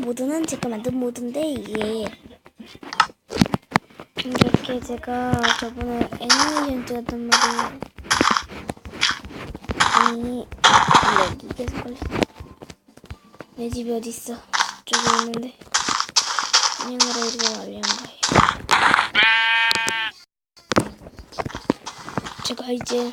모드는 제가 만든 모드인데 이게 이렇게 제가 저번에 애니메이션 찍었단 말이에요. 아니 여기 계속 걸렸어. 내 집이 있어? 저기 있는데 그냥으로 이리로 말리는 거예요. 제가 이제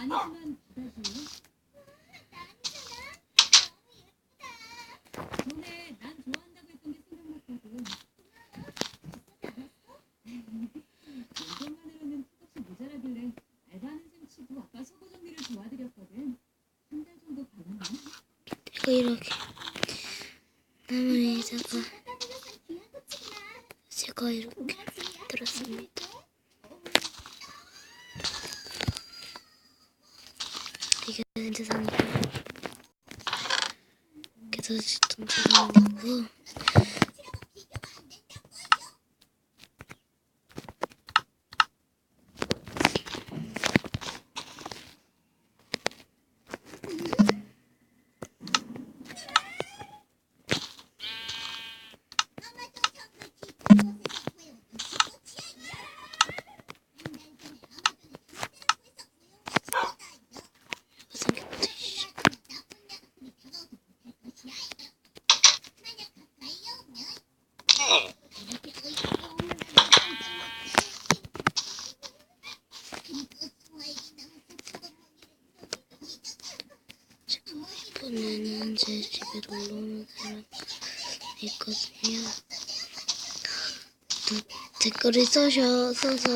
이렇게 나무에다가 제가 이렇게 들었습니다. 이게 세상이고 좀 세상이고 이번에는 제 집에 놀러 오는 사람이 있거든요. 또 댓글을 써셔, 써서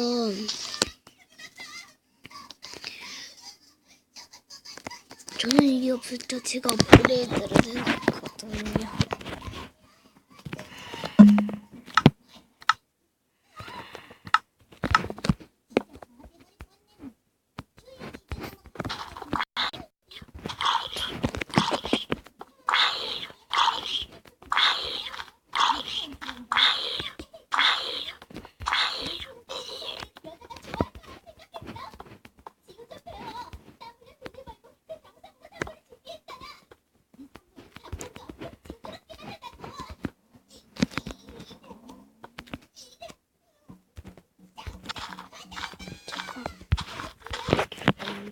저는 이게 없을 때 제가 업그레이드를 해놨거든요.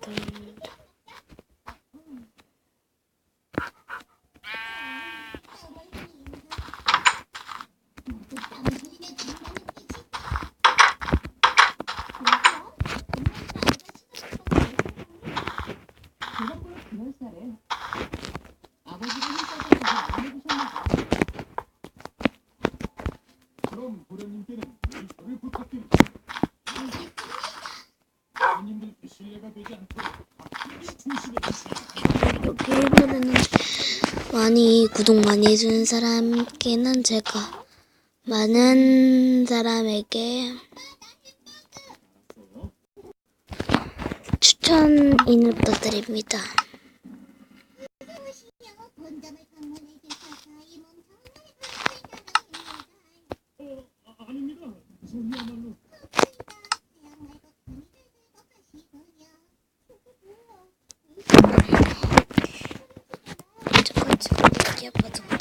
만듭니다. 대답보다 그럴싸해. 아버지가 힘써서 안 해주셨나 봐. 그럼 도련님께는 일소를 부탁드립니다. 이렇게 일본에는 많이 구독 많이 해주는 사람께는 제가 많은 사람에게 추천인을 부탁드립니다. 아, 아닙니다. 저희야말로 저